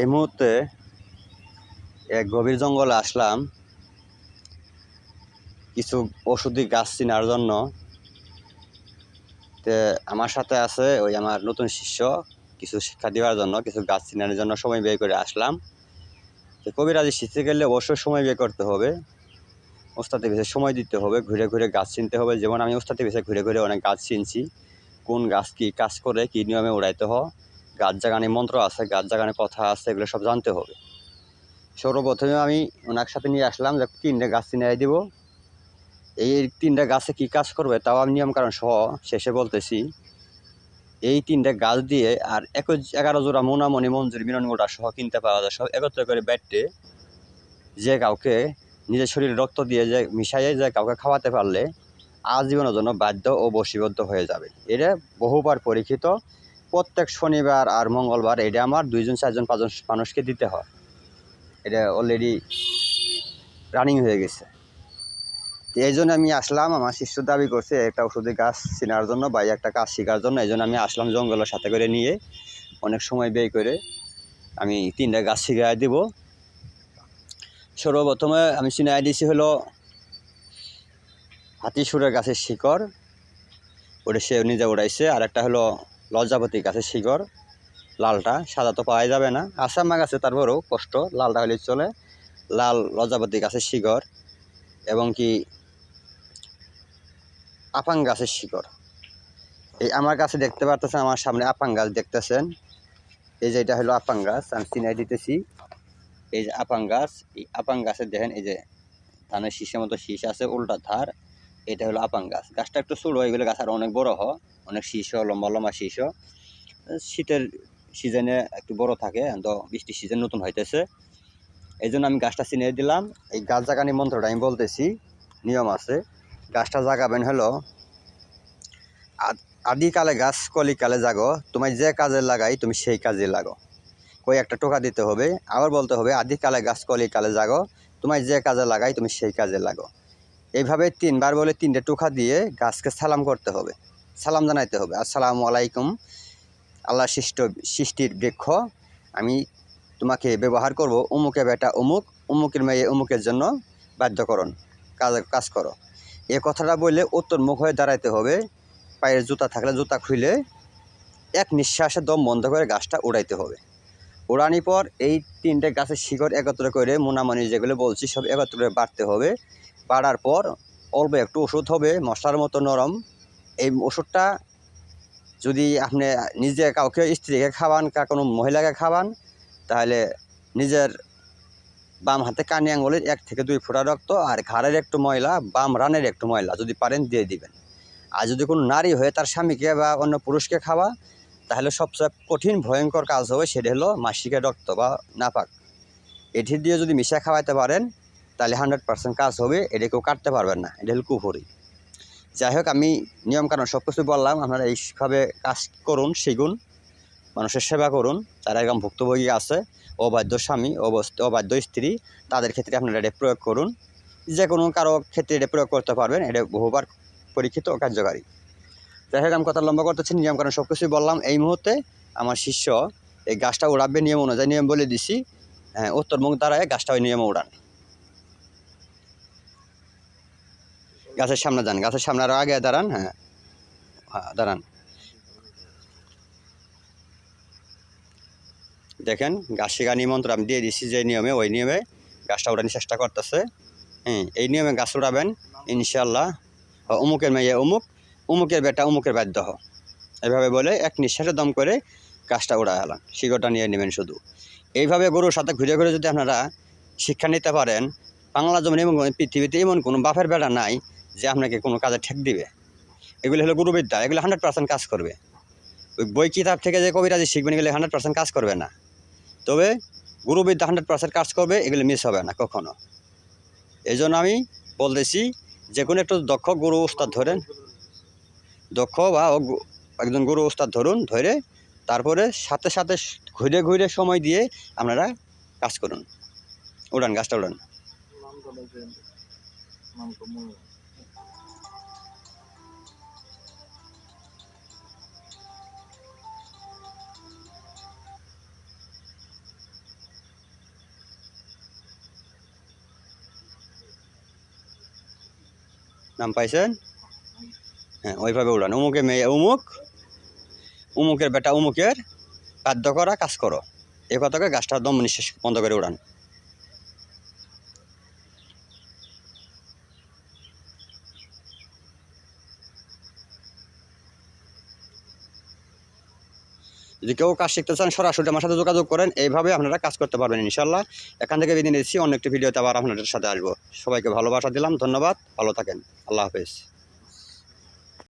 এই মুহূর্তে এক গভীর জঙ্গলে আসলাম। কিছু ওষুধি গাছ চিনার জন্য। তে আমার সাথে আছে ওই আমার নতুন শিষ্য, কিছু শিক্ষা দেওয়ার জন্য, কিছু গাছ চিনার জন্য সময় ব্যয় করে আসলাম। তো কবিরাজি শিখতে গেলে অবশ্যই সময় ব্যয় করতে হবে। ওস্তাদে বেশি সময় দিতে হবে, ঘুরে ঘুরে গাছ চিনতে হবে। যেমন আমি ওস্তাদে বেশি ঘুরে ঘুরে অনেক গাছ চিনছি। কোন গাছ কী কাজ করে, কী নিয়মে উড়াইতে হয়। গাছ জাগানে মন্ত্র আছে গাছ জাগানে কথা আছে, এগুলো সব জানতে হবে। সর্বপ্রথমে আমি ওনার সাথে নিয়ে আসলাম যে তিনটে গাছ চিনে দিব। এই তিনটে গাছে কি কাজ করবে তাও আমি নিয়মকানুন সহ শেষে বলতেছি, এই তিনটে গাছ দিয়ে আর একুশ এগারো জোড়া মোনামণি মঞ্জুরি মিলন গোটা সহ কিনতে পাওয়া যায়, সব একত্র করে ব্যাটে যে কাউকে নিজের শরীরে রক্ত দিয়ে যে মিশাইয়ে যে কাউকে খাওয়াতে পারলে আজীবনের জন্য বাধ্য ও বশীবদ্ধ হয়ে যাবে। এটা বহুবার পরীক্ষিত প্রত্যেক শনিবার আর মঙ্গলবার এটা আমার দুইজন, চারজন, পাঁচজন মানুষকে দিতে হয়। এটা অলরেডি রানিং হয়ে গেছে। তো এই জন্য আমি আসলাম, আমার শিষ্য দাবি করছে একটা ওষুধের গাছ চেনার জন্য বা একটা কাজ শেখার জন্য, এই জন্য আমি আসলাম জঙ্গলের সাথে করে নিয়ে। অনেক সময় ব্যয় করে আমি তিনটা গাছ শিখাই দেব। সর্বপ্রথমে আমি চিনাই দিয়েছি হলো হাতিসুরের গাছের শিকড়, ওটা সে নিজে উড়াইছে। আর একটা হলো লজ্জাপতি গাছের শিকড়, লালটা সাদা তো পাওয়া যাবে না। আসামা গাছে তারপরেও কষ্ট, লালটা হলে চলে। লাল লজ্জাপতি গাছের শিকড় এবং কি আপাং গাছের শিকড়। এই আমার কাছে দেখতে পারতেছেন, আমার সামনে আপাং গাছ দেখতেছেন। এই যে এটা হলো আপাং গাছ, আমি চিনাই দিতেছি। এই যে আপাং গাছ, এই আপাং গাছের দেখেন, এই যে ধানের শীষের মতো শীষ আছে, উল্টা ধার। এটা হলো আপাং গাছ। গাছটা একটু ছোট হয়ে গেলে গাছ আর অনেক বড় হয়। অনেক শীষ, লম্বা লম্বা শীষ। শীতের সিজনে একটু বড় থাকে তো বৃষ্টির সিজন নতুন হইতেছে। এই জন্য আমি গাছটা চিনিয়ে দিলাম। এই গাছ জাগানি মন্ত্রটা আমি বলতেছি, নিয়ম আছে। গাছটা জাগাবেন হলো আদ- আদিকালে গাছ কলিকালে জাগো, তোমায় যে কাজে লাগাই, তুমি সেই কাজে লাগো। কই একটা টোকা দিতে হবে, আবার বলতে হবে, আদিকালে গাছ কলিকালে জাগো, তোমায় যে কাজে লাগাই, তুমি সেই কাজে লাগো। এইভাবে তিনবার বলে তিনটে টোকা দিয়ে গাছকে সালাম করতে হবে। সালাম জানাইতে হবে। আসসালামু আলাইকুম। আল্লাহ সৃষ্ট সৃষ্টির বৃক্ষ, আমি তোমাকে ব্যবহার করব অমুকে বেটা অমুক অমুকের মেয়ে অমুকের জন্য বাধ্যকরণ। কাজ কাজ করো। এ কথাটা বললে উত্তর মুখ হয়ে দাঁড়াইতে হবে। পায়ের জুতা থাকলে জুতা খুলে এক নিঃশ্বাসে দম বন্ধ করে গাছটা উড়াইতে হবে। উড়ানি পর এই তিনটে গাছের শিকড় একত্র করে মোনামনি যেগুলো বলছি সব একত্র করে বাড়তে হবে। বাড়ার পর অল্প একটু ওষুধ হবে, মশলার মতো নরম এই ওষুধটা যদি আপনি নিজে কাউকে, স্ত্রীকে খাওয়ান কা কোনো মহিলাকে খাওয়ান, তাহলে নিজের বাম হাতে কানি আঙুলের এক থেকে দুই ফোঁটা রক্ত আর ঘাড়ের একটু ময়লা, বাম রানের একটু ময়লা যদি পারেন দিয়ে দিবেন। আর যদি কোনো নারী হয়ে তার স্বামীকে বা অন্য পুরুষকে খাওয়া, তাহলে সবচেয়ে কঠিন, ভয়ঙ্কর কাজ হবে সেটা হলো মাসিকের রক্ত বা নাপাক। এটি দিয়ে যদি মিশা খাওয়াইতে পারেন, তাহলে হান্ড্রেড পার্সেন্ট কাজ হবে, এটা কেউ কাটতে পারবেন না, এটা হলো কুফুরি। যাই হোক আমি নিয়ম নিয়মকানুন সব কিছু বললাম, আপনারা এইভাবে কাজ করুন, শিখুন, মানুষের সেবা করুন, যারা এরকম ভুক্তভোগী আছে, অবাধ্য স্বামী, অবস্থ, অবাধ্য স্ত্রী, তাদের ক্ষেত্রে আপনারা এটা প্রয়োগ করুন। যে কোনো কারও ক্ষেত্রে এটা প্রয়োগ করতে পারবেন, এটা বহুবার পরীক্ষিত ও কার্যকারী। যাই হোক আমি কথা লম্বা করতেছি, নিয়মকানুন সব কিছুই বললাম। এই মুহূর্তে আমার শিষ্য এই গাছটা উড়াবে নিয়ম অনুযায়ী নিয়ম বলে দিছি। হ্যাঁ উত্তর মুখ দ্বারায় গাছটা ওই নিয়মে উড়ান। গাছের সামনে যান, গাছের সামনে আরও আগে দাঁড়ান হ্যাঁ। হ্যাঁ দাঁড়ান। দেখেন, গাছ শিখা নিমন্ত্রণ আমি দিয়ে দিচ্ছি যে নিয়মে, ওই নিয়মে গাছটা উড়ানোর চেষ্টা করতেছে। হ্যাঁ এই নিয়মে গাছ উড়াবেন ইনশাল্লাহ অমুকের মেয়ে অমুক, অমুকের বেটা অমুকের বাধ্য হ। এভাবে বলে এক নিঃশ্বাসে দম করে গাছটা উড়া হলাম শিকড়টা নিয়ে নেবেন শুধু। এইভাবে গরুর সাথে ঘুরে ঘুরে যদি আপনারা শিক্ষা নিতে পারেন, বাংলা জমিন এবং পৃথিবীতে এমন কোনো বাপের বেটা নাই যে আপনাকে কোনো কাজে ঠেক দিবে। এগুলো হলো গুরুবিদ্যা, এগুলো হান্ড্রেড পার্সেন্ট কাজ করবে। ওই বই কিতাব থেকে যে কবিরাজি শিখবেন, এগুলো হান্ড্রেড পার্সেন্ট কাজ করবে না। তবে গুরুবিদ্যা হান্ড্রেড পার্সেন্ট কাজ করবে, এগুলো মিস হবে না কখনো। এই জন্য আমি বলতেছি যে কোনো একটু দক্ষ গুরু উস্তাদ ধরেন, দক্ষ বা একজন গুরু উস্তাদ ধরুন, ধরে তারপরে সাথে সাথে ঘুরে ঘুরে সময় দিয়ে আপনারা কাজ করুন। উড়ান, গাছটা উড়ান। নাম পাইছেন? হ্যাঁ ওইভাবে উড়ান। উমুকে মেয়ে, উমুক। উমুকের বেটা উমুকের। বাধ্য করা, কাজ করো। এ কথাকে গাছটা দম নিঃশ্বাস বন্ধ করে উড়ান। যদি কেউ কাজ শিখতে চান, সরাসরি আমার সাথে যোগাযোগ করেন। এইভাবে আপনারা কাজ করতে পারবেন ইনশাল্লাহ এখান থেকে বিদিন নিচ্ছি। অন্য একটি ভিডিওতে আবার আপনাদের সাথে আসব। সবাইকে ভালোবাসা দিলাম, ধন্যবাদ। ভালো থাকেন। আল্লাহ হাফেজ।